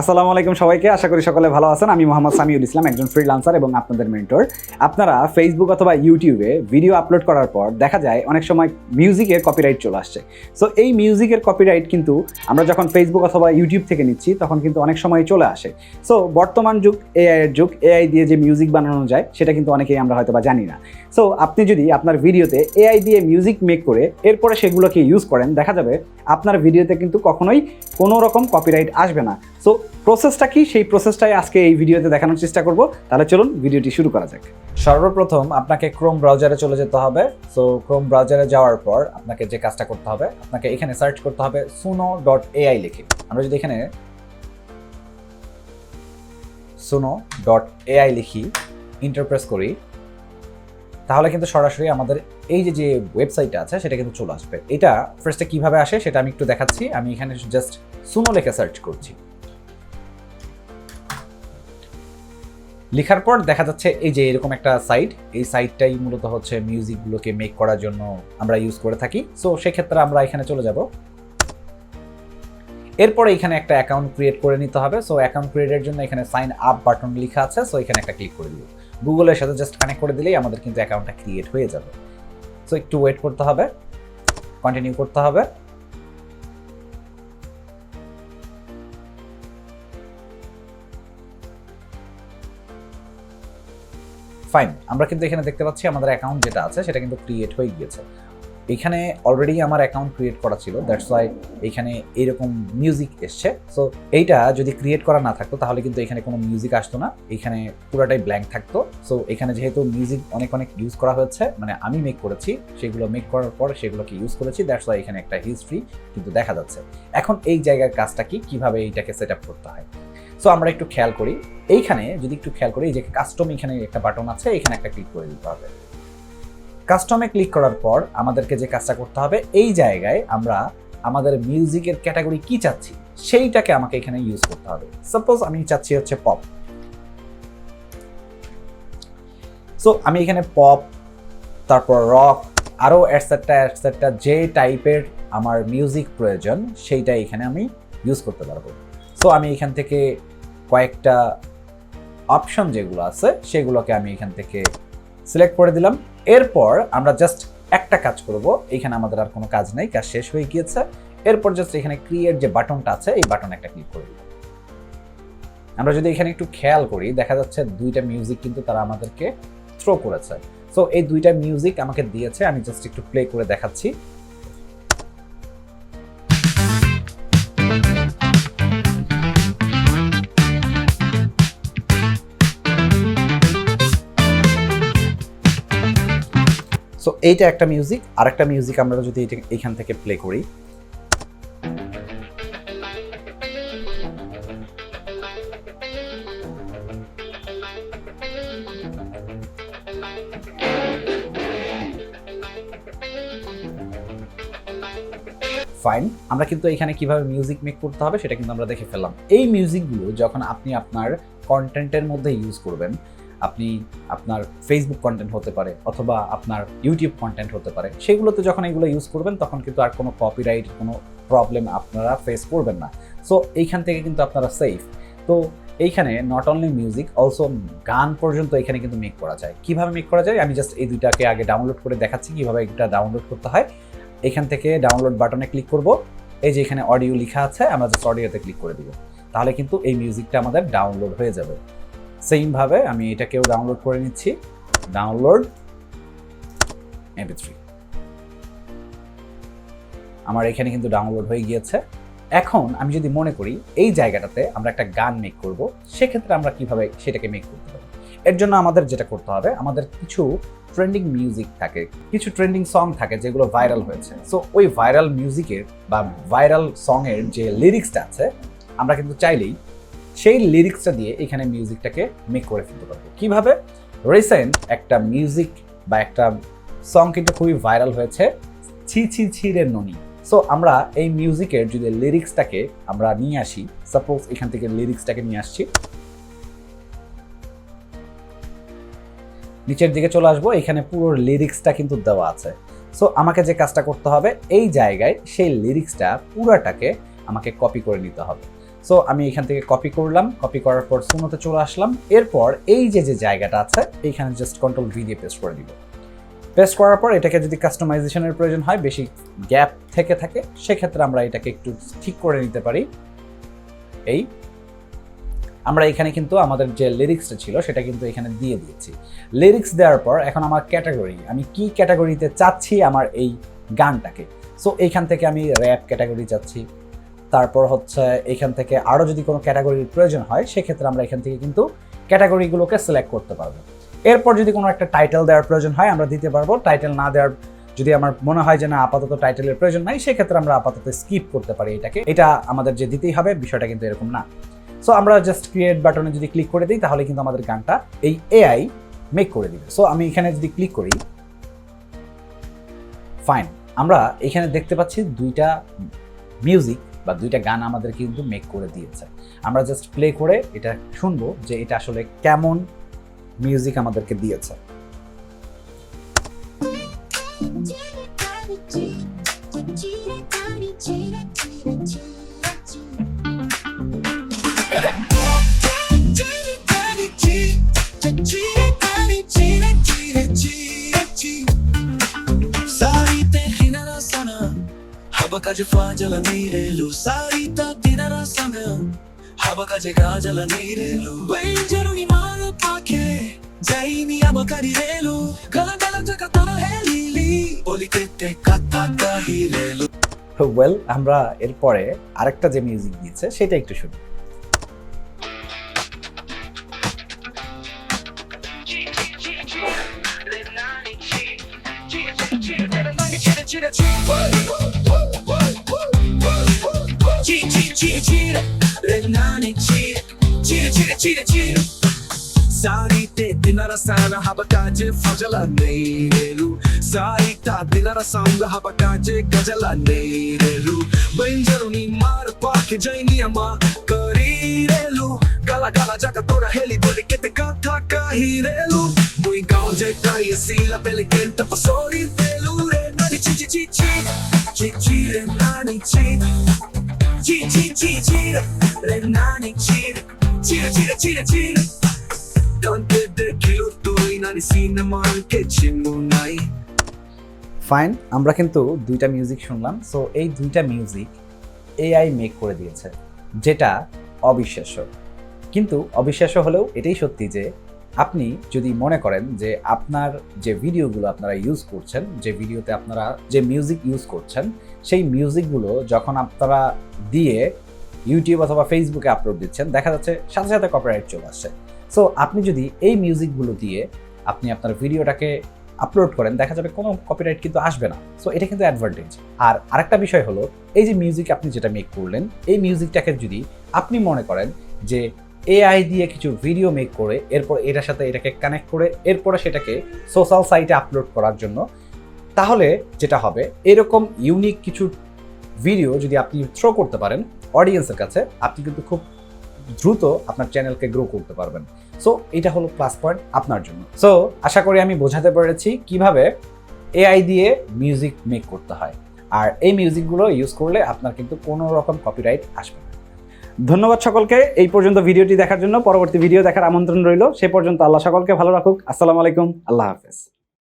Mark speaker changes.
Speaker 1: আসসালামু আলাইকুম সবাইকে। আশা করি সকলে ভালো আছেন। আমি মোহাম্মদ সামিউল ইসলাম, একজন ফ্রিল্যান্সার এবং আপনাদের মেন্টর আপনারা ফেসবুক অথবা ইউটিউবে ভিডিও আপলোড করার পর দেখা যায় অনেক সময় মিউজিকের কপিরাইট চলে আসছে। সো এই মিউজিকের কপিরাইট কিন্তু আমরা যখন ফেসবুক অথবা ইউটিউব থেকে নিচ্ছি, তখন কিন্তু অনেক সময় চলে আসে। সো বর্তমান যুগ এআই এর যুগ এআই দিয়ে যে মিউজিক বানানো যায়, সেটা কিন্তু অনেকেই আমরা হয়তো বা জানি না। সো আপনি যদি আপনার ভিডিওতে এআই দিয়ে মিউজিক মেক করে, এরপরে সেগুলোকে ইউজ করেন, দেখা যাবে আপনার ভিডিওতে কিন্তু কখনোই কোনো রকম কপিরাইট আসবে না। সো প্রসেসটা কি? সেই প্রসেসটাই আজকে এই ভিডিওতে দেখানোর চেষ্টা করব। তাহলে চলুন ভিডিওটি শুরু করা যাক।
Speaker 2: সর্বপ্রথম আপনাকে ক্রোম ব্রাউজারে চলে যেতে হবে। সো ক্রোম ব্রাউজারে যাওয়ার পর আপনাকে যে কাজটা করতে হবে, আপনাকে এখানে সার্চ করতে হবে সুনো ডট এআই লিখে। আমরা যদি এখানে সুনো ডট এআই লিখি ইন্টারপ্রেস করি তাহলে কিন্তু সরাসরি আমাদের এই যে যে ওয়েবসাইটটা আছে, সেটা কিন্তু চলে আসবে। এটা ফার্স্টে কীভাবে আসে সেটা আমি একটু দেখাচ্ছি। আমি এখানে জাস্ট সুনো লিখে সার্চ করছি। লেখার পর দেখা যাচ্ছে এই যে এরকম একটা সাইট এই সাইটটাই মূলত হচ্ছে মিউজিকগুলোকে মেক করার জন্য আমরা ইউজ করে থাকি। সো সেক্ষেত্রে আমরা এখানে চলে যাব। এরপরে এখানে একটা অ্যাকাউন্ট ক্রিয়েট করে নিতে হবে। সো অ্যাকাউন্ট ক্রিয়েটের জন্য এখানে সাইন আপ বাটন লেখা আছে। সো এখানে একটা ক্লিক করে দিব। গুগলের সাথে জাস্ট কানেক্ট করে দিলেই আমাদের কিন্তু অ্যাকাউন্টটা ক্রিয়েট হয়ে যাবে। সো একটু ওয়েট করতে হবে। কন্টিনিউ করতে হবে। ফাইন আমরা কিন্তু এখানে দেখতে পাচ্ছি আমাদের অ্যাকাউন্ট যেটা আছে, সেটা কিন্তু ক্রিয়েট হয়ে গিয়েছে। এখানে অলরেডি আমার অ্যাকাউন্ট ক্রিয়েট করা ছিল দ্যাটস ওয়াই এখানে এইরকম মিউজিক এসছে। সো এইটা যদি ক্রিয়েট করা না থাকতো, তাহলে কিন্তু এখানে কোনো মিউজিক আসতো না। এখানে পুরোটাই ব্ল্যাঙ্ক থাকতো। সো এখানে যেহেতু মিউজিক অনেক অনেক ইউজ করা হয়েছে মানে আমি মেক করেছি, সেগুলো মেক করার পর সেগুলোকে ইউজ করেছি দ্যাটস ওয়াই এখানে একটা হিস্ট্রি কিন্তু দেখা যাচ্ছে। এখন এই জায়গার কাজটা কি? কীভাবে এইটাকে সেট আপ করতে হয়? সো আমরা একটু খেয়াল করি। এইখানে যদি একটু খেয়াল করি, এই যে কাস্টম এখানে একটা বাটন আছে, এখানে একটা ক্লিক করে দিতে হবে। কাস্টমে ক্লিক করার পর আমাদেরকে যে কাজটা করতে হবে, এই জায়গায় আমরা আমাদের মিউজিকের ক্যাটাগরি কি চাচ্ছি, সেইটাকে আমাকে এখানে ইউজ করতে হবে। সাপোজ আমি চাচ্ছি হচ্ছে পপ সো আমি এখানে পপ তারপর রক আরও অ্যাটসেট্রা অ্যাটসেট্রা যে টাইপের আমার মিউজিক প্রয়োজন, সেইটা এখানে আমি ইউজ করতে পারব। সো আমি এখান থেকে কয়েকটা অপশন যেগুলো আছে, সেগুলোকে আমি এখান থেকে সিলেক্ট করে দিলাম। এরপর আমরা জাস্ট একটা কাজ করব। এখানে আমাদের আর কোনো কাজ নেই, কাজ শেষ হয়ে গিয়েছে। এরপর জাস্ট এখানে ক্রিয়েট যে বাটনটা আছে, এই বাটন একটা ক্লিক করে আমরা যদি এখানে একটু খেয়াল করি, দেখা যাচ্ছে দুইটা মিউজিক কিন্তু তারা আমাদেরকে থ্রো করেছে। সো এই দুইটা মিউজিক আমাকে দিয়েছে, আমি জাস্ট একটু প্লে করে দেখাচ্ছি। সো এইটা একটা মিউজিক আর একটা মিউজিক আমরা যদি এখান থেকে প্লে করি। ফাইন আমরা কিন্তু এখানে কীভাবে মিউজিক মেক করতে হবে সেটা কিন্তু আমরা দেখে ফেললাম। এই মিউজিকগুলো যখন আপনি আপনার কন্টেন্টের মধ্যে ইউজ করবেন আপনি আপনার ফেসবুক কন্টেন্ট হতে পারে অথবা আপনার ইউটিউব কন্টেন্ট হতে পারে। সেগুলোতে যখন এগুলো ইউজ করবেন, তখন কিন্তু আর কোনো কপিরাইট কোনো প্রবলেম আপনারা ফেস করবেন না। সো এইখান থেকে কিন্তু আপনারা সেফ তো, এইখানে নট অনলি মিউজিক অলসো গান পর্যন্ত এখানে কিন্তু মেক করা যায়। কীভাবে মেক করা যায়? আমি জাস্ট এই দুইটাকে আগে ডাউনলোড করে দেখাচ্ছি কীভাবে এটা ডাউনলোড করতে হয়। এখান থেকে ডাউনলোড বাটনে ক্লিক করব। এই যে এখানে অডিও লেখা আছে, আমরা জাস্ট অডিওতে ক্লিক করে দিব। তাহলে কিন্তু এই মিউজিকটা আমাদের ডাউনলোড হয়ে যাবে। সেমভাবে আমি এটাকেও ডাউনলোড করে নিচ্ছি। ডাউনলোড এমপি থ্রি আমার এখানে কিন্তু ডাউনলোড হয়ে গিয়েছে। এখন আমি যদি মনে করি এই জায়গাটাতে আমরা একটা গান মেক করব, সেক্ষেত্রে আমরা কীভাবে সেটাকে মেক করতে পারি? এর জন্য আমাদের যেটা করতে হবে, আমাদের কিছু ট্রেন্ডিং মিউজিক থাকে, কিছু ট্রেন্ডিং সং থাকে যেগুলো ভাইরাল হয়েছে। সো ওই ভাইরাল মিউজিকের বা ভাইরাল সংয়ের যে লিরিক্সটা আছে, আমরা কিন্তু চাইলেই সেই লিরিক্সটা দিয়ে এখানে মিউজিকটাকে মেক করে ফেলতে পারব। কীভাবে? রিসেন্ট একটা মিউজিক বা একটা সং কিন্তু খুবই ভাইরাল হয়েছে, ছি ছি ছিরের ননি। সো আমরা এই মিউজিকের যদি লিরিক্সটাকে আমরা নিয়ে আসি সাপোজ এখান থেকে লিরিক্সটাকে নিয়ে আসছি। নিচের দিকে চলে আসব, এখানে পুরো লিরিক্সটা কিন্তু দেওয়া আছে। সো আমাকে যে কাজটা করতে হবে, এই জায়গায় সেই লিরিক্সটা পুরাটাকে আমাকে কপি করে নিতে হবে। সো আমি এখান থেকে কপি করলাম কপি করার পর সুনোতে চলে আসলাম। এরপর এই যে যে জায়গাটা আছে, এইখানে জাস্ট কন্ট্রোল ভি দিয়ে পেস্ট করে দিব। পেস্ট করার পর এটাকে যদি কাস্টমাইজেশনের প্রয়োজন হয়, বেশি গ্যাপ থেকে থাকে, সেক্ষেত্রে আমরা এটাকে একটু ঠিক করে নিতে পারি। এই, আমরা এখানে কিন্তু আমাদের যে লিরিক্সটা ছিল, সেটা কিন্তু এখানে দিয়ে দিয়েছি। লিরিক্স দেওয়ার পর এখন আমার ক্যাটাগরি আমি কি ক্যাটাগরিতে চাচ্ছি আমার এই গানটাকে? সো এইখান থেকে আমি র্যাপ ক্যাটাগরি চাচ্ছি। তারপর হচ্ছে এখান থেকে আরও যদি কোনো ক্যাটাগরির প্রয়োজন হয়, সেক্ষেত্রে আমরা এখান থেকে কিন্তু ক্যাটাগরিগুলোকে সিলেক্ট করতে পারব। এরপর যদি কোনো একটা টাইটেল দেওয়ার প্রয়োজন হয়, আমরা দিতে পারব। টাইটেল না দেওয়ার যদি আমার মনে হয় যে না, আপাতত টাইটেলের প্রয়োজন নাই, সেক্ষেত্রে আমরা আপাতত স্কিপ করতে পারি এটাকে। এটা আমাদের যে দিতেই হবে, বিষয়টা কিন্তু এরকম না। সো আমরা জাস্ট ক্রিয়েট বাটনে যদি ক্লিক করে দিই, তাহলে কিন্তু আমাদের গানটা এই এআই মেক করে দিবে। সো আমি এখানে যদি ক্লিক করি ফাইন আমরা এখানে দেখতে পাচ্ছি দুইটা মিউজিক বা দুইটা গান আমাদের কিন্তু মেক করে দিয়েছে আমরা জাস্ট প্লে করে এটা শুনব যে এটা আসলে কেমন মিউজিক আমাদেরকে দিয়েছে
Speaker 3: Sarita Nirelu Sarita dinara sana Habakaje gajala nirelu Benjaru ni mara pake Jaini abakari relu Gala gala jakatara helili Olitete kataka hirelu
Speaker 2: well আমরা এরপরে আরেকটা যে মিউজিক দিয়েছে সেটা একটু শুনি
Speaker 3: Sarite Cire, cire, renane, cire Cire, cire, cire, cire సారితే దినరసాన హబకాజే ఫజల నేరేలు సారితా దినరసాంగ హబకాజే గజల నేరేలు బెంజరు నీ మారు పాకి జైనియమ కరీరేలు గల గల జగతోడ హెలి దొరికెత కథ కహిరేలు ముయ్ గావ్ జై కాయ సీల పెలికెంత పసోరి తెలురే నడి చిచి చిచి చిచి రే నాని చిచి chira chira de kilo tuloy na ni cinema ke
Speaker 2: fine আমরা কিন্তু দুইটা মিউজিক শুনলাম সো এই দুইটা মিউজিক এআই মেক করে দিয়েছে, যেটা অবিশ্বাস্য। কিন্তু অবিশ্বাস্য হলেও এটাই সত্যি যে আপনি যদি মনে করেন যে আপনার যে ভিডিওগুলো আপনারা ইউজ করছেন, যে ভিডিওতে আপনারা যে মিউজিক ইউজ করছেন, সেই মিউজিকগুলো যখন আপনারা দিয়ে ইউটিউব অথবা ফেসবুকে আপলোড দিচ্ছেন, দেখা যাচ্ছে সাথে সাথে কপিরাইট চলে আসছে। সো আপনি যদি এই মিউজিকগুলো দিয়ে আপনি আপনার ভিডিওটাকে আপলোড করেন, দেখা যাবে কোনো কপিরাইট কিন্তু আসবে না। সো এটা কিন্তু অ্যাডভান্টেজ আর আরেকটা বিষয় হলো, এই যে মিউজিক আপনি যেটা মেক করলেন, এই মিউজিকটাকে যদি আপনি মনে করেন যে এআই দিয়ে কিছু ভিডিও মেক করে, এরপর এটার সাথে এটাকে কানেক্ট করে, এরপরে সেটাকে সোশ্যাল সাইটে আপলোড করার জন্য। তাহলে যেটা হবে, এরকম ইউনিক কিছু ভিডিও যদি আপনি থ্রো করতে পারেন অডিয়েন্সের কাছে, আপনি কিন্তু খুব দ্রুত আপনার চ্যানেলকে গ্রো করতে পারবেন। সো এটা হলো প্লাস পয়েন্ট আপনার জন্য। সো আশা করি আমি বোঝাতে পেরেছি কীভাবে এআই দিয়ে মিউজিক মেক করতে হয়। আর এই মিউজিকগুলো ইউজ করলে আপনার কিন্তু কোনো রকম কপিরাইট আসবে
Speaker 1: ধন্যবাদ সকলকে। এই পর্যন্ত ভিডিওটি দেখার জন্য পরবর্তী ভিডিও দেখার আমন্ত্রণ রইল। সে পর্যন্ত আল্লাহ সকলকে ভালো রাখুক। আসসালামু আলাইকুম। আল্লাহ হাফেজ।